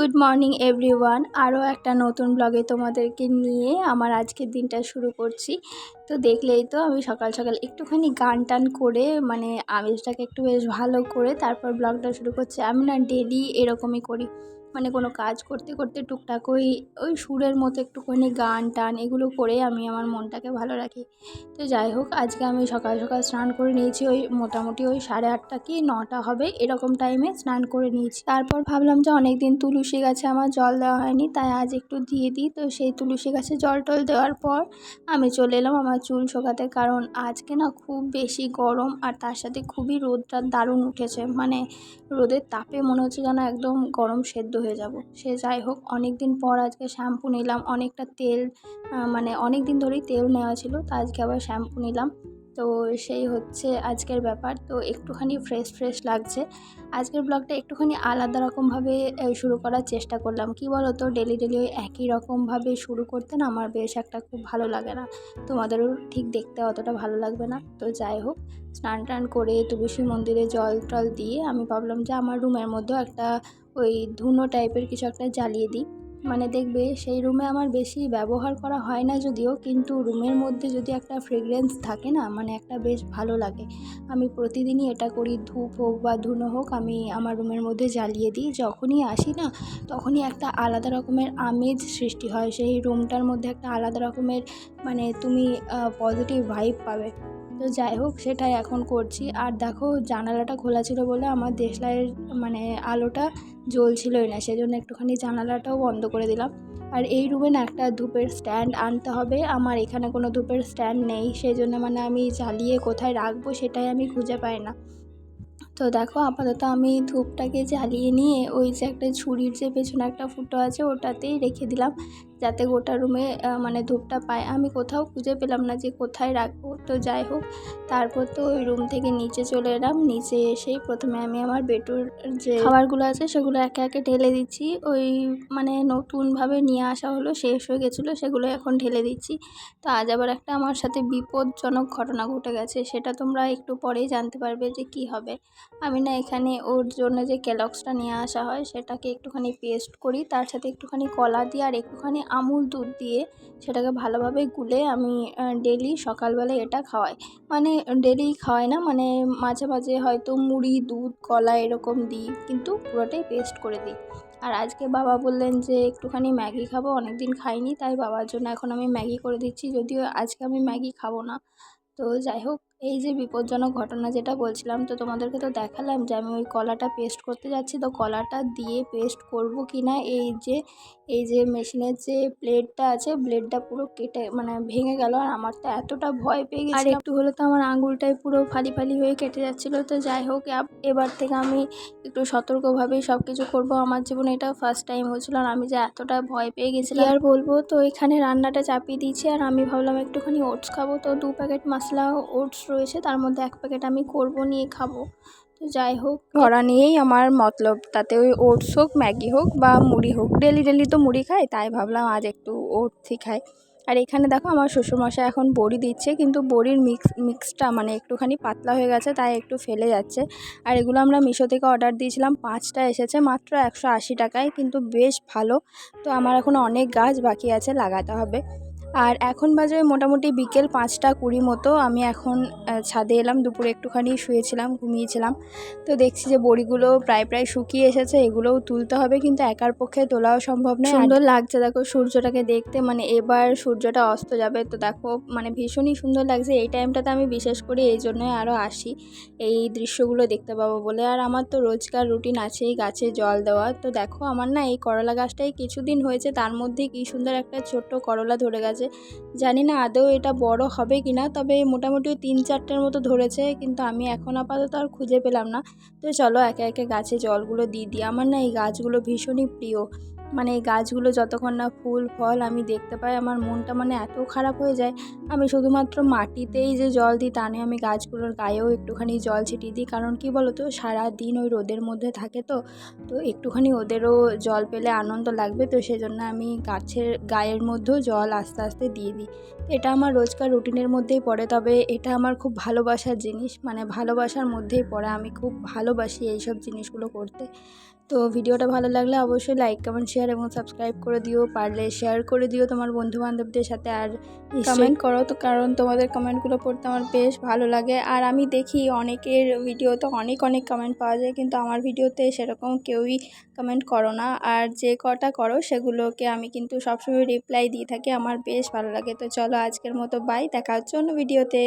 Good morning everyone আরও একটা নতুন ব্লগে তোমাদেরকে নিয়ে আমার আজকের দিনটা শুরু করছি। তো দেখলেই তো আমি সকাল সকাল একটুখানি গান টান করে মানে আমেজটাকে একটু বেশ ভালো করে তারপর ব্লগটা শুরু করছি। আমি না ডেলি এরকমই করি। মানে কোনো কাজ করতে করতে টুকটাক ওই ওই সুরের মতো একটুখানি গান টান এগুলো করে আমি আমার মনটাকে ভালো রাখি। তো যাই হোক, আজকে আমি সকাল সকাল স্নান করে নিয়েছি ওই মোটামুটি ওই সাড়ে আটটা কি নটা হবে এরকম টাইমে স্নান করে নিয়েছি। তারপর ভাবলাম যে অনেক দিন তুলসী গাছে আমার জল দেওয়া হয়নি, তাই আজ একটু দিয়ে দিই। তো সেই তুলসী গাছে জল টল দেওয়ার পর আমি চলে এলাম আমার চুল শোকাতে, কারণ আজকে না খুব বেশি গরম আর তার সাথে খুবই রোদটা দারুণ উঠেছে। মানে রোদের তাপে মনে হচ্ছে যেন একদম গরম সেদ্ধ হয়ে যাব। সে যাই হোক অনেক দিন পর আজকে শ্যাম্পু নিলাম। অনেকটা তেল মানে অনেক দিন ধরেই তেল নেওয়া ছিল, তো আজকে আবার শ্যাম্পু নিলাম। তো সেই হচ্ছে আজকের ব্যাপার। তো একটুখানি ফ্রেশ ফ্রেশ লাগছে। আজকের ব্লগটা একটুখানি আলাদা রকমভাবে শুরু করার চেষ্টা করলাম। কি বলো তো ডেলি ডেলি ওই একই রকমভাবে শুরু করতে না আমার বেশ একটা খুব ভালো লাগে না। তোমাদেরও ঠিক দেখতে অতটা ভালো লাগবে না। তো যাই হোক স্নান টান করে তুলসী মন্দিরে জল টল দিয়ে আমি ভাবলাম যে আমার রুমের মধ্যেও একটা ওই ধুনো টাইপের কিছু একটা জ্বালিয়ে দিই। মানে দেখবে সেই রুমে আমার বেশি ব্যবহার করা হয় না যদিও, কিন্তু রুমের মধ্যে যদি একটা ফ্রেগরেন্স থাকে না মানে একটা বেশ ভালো লাগে। আমি প্রতিদিনই এটা করি, ধূপ হোক বা ধুনো হোক, আমি আমার রুমের মধ্যে জ্বালিয়ে দিই। যখনই আসি না, তখনই একটা আলাদা রকমের আমেজ সৃষ্টি হয়। সেই রুমটার মধ্যে একটা আলাদা রকমের মানে তুমি পজিটিভ ভাইব পাবে। তো যাই হোক, সেটাই এখন করছি। আর দেখো, জানালাটা খোলা ছিল বলে আমার দেশলাইয়ের মানে আলোটা জ্বলছিলই না, সেজন্য একটুখানি জানালাটাও বন্ধ করে দিলাম। আর এই রুমে না একটা ধূপের স্ট্যান্ড আনতে হবে। আমার এখানে কোনো ধূপের স্ট্যান্ড নেই সেই জন্য মানে আমি জ্বালিয়ে কোথায় রাখব সেটাই আমি খুঁজে পাই না। তো দেখো আপাতত আমি ধূপটাকে জ্বালিয়ে নিয়ে ওই যে একটা ঝুড়ির যে পেছনে একটা ফুটো আছে ওটাতেই রেখে দিলাম যাতে গোটা রুমে মানে ধূপটা পায়। আমি কোথাও খুঁজে পেলাম না যে কোথায় রাখব। তো যাই হোক, তারপর তো ওই রুম থেকে নিচে চলে এলাম। নিচে এসেই প্রথমে আমি আমার বেটুর যে খাবারগুলো আছে সেগুলো একে একে ঢেলে দিচ্ছি। ওই মানে নতুনভাবে নিয়ে আসা হলো, শেষ হয়ে গেছিল, সেগুলো এখন ঢেলে দিচ্ছি। তো আজ আবার একটা আমার সাথে বিপদজনক ঘটনা ঘটে গেছে, সেটা তোমরা একটু পরেই জানতে পারবে যে কি হবে। আমি না এখানে ওর জন্য যে ক্যালক্সটা নিয়ে আসা হয়, সেটাকে একটুখানি পেস্ট করি। তার সাথে একটুখানি কলা দিয়ে আর একটুখানি আমুল দুধ দিয়ে সেটাকে ভালোভাবে গুলে আমি ডেলি সকালবেলায় এটা খাওয়াই। মানে ডেলি খাওয়াই না মানে মাঝে মাঝে হয়তো মুড়ি, দুধ, কলা এরকম দিই, কিন্তু পুরোটাই পেস্ট করে দিই। আর আজকে বাবা বললেন যে একটুখানি ম্যাগি খাব অনেক দিন খাইনি, তাই বাবার জন্য এখন আমি ম্যাগি করে দিচ্ছি, যদিও আজকে আমি ম্যাগি খাব না। তো যাই হোক এই যে বিপজ্জনক ঘটনা যেটা বলছিলাম তো তোমাদেরকে তো দেখালাম যে আমি ওই কলাটা পেস্ট করতে যাচ্ছি। তো কলাটা দিয়ে পেস্ট করব কি না এই যে এই যে মেশিনের যে ব্লেডটা আছে ব্লেডটা পুরো কেটে মানে ভেঙে গেল আর আমার তো এতটা ভয় পেয়ে গেছে আর একটু হলে তো আমার আঙুলটাই পুরো ফালি ফালি হয়ে কেটে যাচ্ছিল। তো যাই হোক এবার থেকে আমি একটু সতর্কভাবেই সব কিছু করব। আমার জীবনে এটা ফার্স্ট টাইম হয়েছিল আর আমি যে এতটা ভয় পেয়ে গেছিলাম। আর বলব? তো এখানে রান্নাটা চাপিয়ে দিয়েছি আর আমি ভাবলাম একটুখানি ওটস খাব। তো দু প্যাকেট মশলা ওটস রয়েছে, তার মধ্যে এক প্যাকেট আমি করব, নিয়ে খাব। তো যাই হোক, ধরা নিয়েই আমার মতলব তাতে ওই ওটস হোক, ম্যাগি হোক বা মুড়ি হোক, ডেলি ডেলি তো মুড়ি খাই তাই ভাবলাম আজ একটু ওটসই খাই। আর এখানে দেখো আমার শ্বশুরমশাই এখন বড়ি দিচ্ছে, কিন্তু বড়ির মিক্স মিক্সটা মানে একটুখানি পাতলা হয়ে গেছে, তাই একটু ফেলে যাচ্ছে। আর এগুলো আমরা মিশো থেকে অর্ডার দিয়েছিলাম, পাঁচটা এসেছে, মাত্র একশো আশি টাকায়, কিন্তু বেশ ভালো। তো আমার এখন অনেক গাছ বাকি আছে, লাগাতে হবে। আর এখন বাজে মোটামুটি বিকেল পাঁচটা কুড়ি মতো। আমি এখন ছাদে এলাম, দুপুরে একটুখানি শুয়েছিলাম, ঘুমিয়েছিলাম। তো দেখছি যে বড়িগুলো প্রায় প্রায় শুকিয়ে এসেছে, এগুলোও তুলতে হবে, কিন্তু একার পক্ষে তোলাও সম্ভব নয়। সুন্দর লাগছে, দেখো সূর্যটাকে দেখতে মানে এবার সূর্যটা অস্ত যাবে। তো দেখো মানে ভীষণই সুন্দর লাগছে। এই টাইমটাতে আমি বিশেষ করে এই জন্যই আরও আসি, এই দৃশ্যগুলো দেখতে পাবো বলে। আর আমার তো রোজকার রুটিন আছেই, গাছে জল দেওয়া। তো দেখো, আমার না এই করলা গাছটাই কিছুদিন হয়েছে, তার মধ্যে কি সুন্দর একটা ছোট্ট করলা ধরে গেছে। জানি না আদৌ এটা বড় হবে কি না তবে মোটামুটি তিন চারটের মতো ধরেছে, কিন্তু আমি এখন আপাতত আর খুঁজে পেলাম না। তো চলো একে একে গাছে জলগুলো দিয়ে দিই। আমার না এই গাছগুলো ভীষণই প্রিয়। মানে এই গাছগুলো যতক্ষণ না ফুল, ফল আমি দেখতে পাই, আমার মনটা মানে এত খারাপ হয়ে যায়। আমি শুধুমাত্র মাটিতেই যে জল দিই, তা নিয়ে, আমি গাছগুলোর গায়েও একটুখানি জল ছিটিয়ে দিই। কারণ কি বলো তো সারাদিন ওই রোদের মধ্যে থাকে তো তো একটুখানি ওদেরও জল পেলে আনন্দ লাগবে, তো সেজন্য আমি গাছের, গায়ের মধ্যেও জল আস্তে আস্তে দিয়ে দিই। এটা আমার রোজকার রুটিনের মধ্যেই পড়ে, তবে এটা আমার খুব ভালোবাসার জিনিস। মানে ভালোবাসার মধ্যেই পড়ে, আমি খুব ভালোবাসি এইসব জিনিসগুলো করতে। তো ভিডিওটা ভালো লাগলে অবশ্যই লাইক কমেন্ট শেয়ার এবং সাবস্ক্রাইব করে দিও। পারলে শেয়ার করে দিও তোমার বন্ধু বান্ধবদের সাথে আর কমেন্ট করো তো, কারণ তোমাদের কমেন্টগুলো পড়তে আমার বেশ ভালো লাগে। আর আমি দেখি অনেকের ভিডিওতে অনেক অনেক কমেন্ট পাওয়া যায়, কিন্তু আমার ভিডিওতে সেরকম কেউই কমেন্ট করো না। আর যে কটা করো সেগুলোকে আমি কিন্তু সবসময় রিপ্লাই দিয়ে থাকি, আমার বেশ ভালো লাগে। তো চলো আজকের মতো বাই দেখা হচ্ছে অন্য ভিডিওতে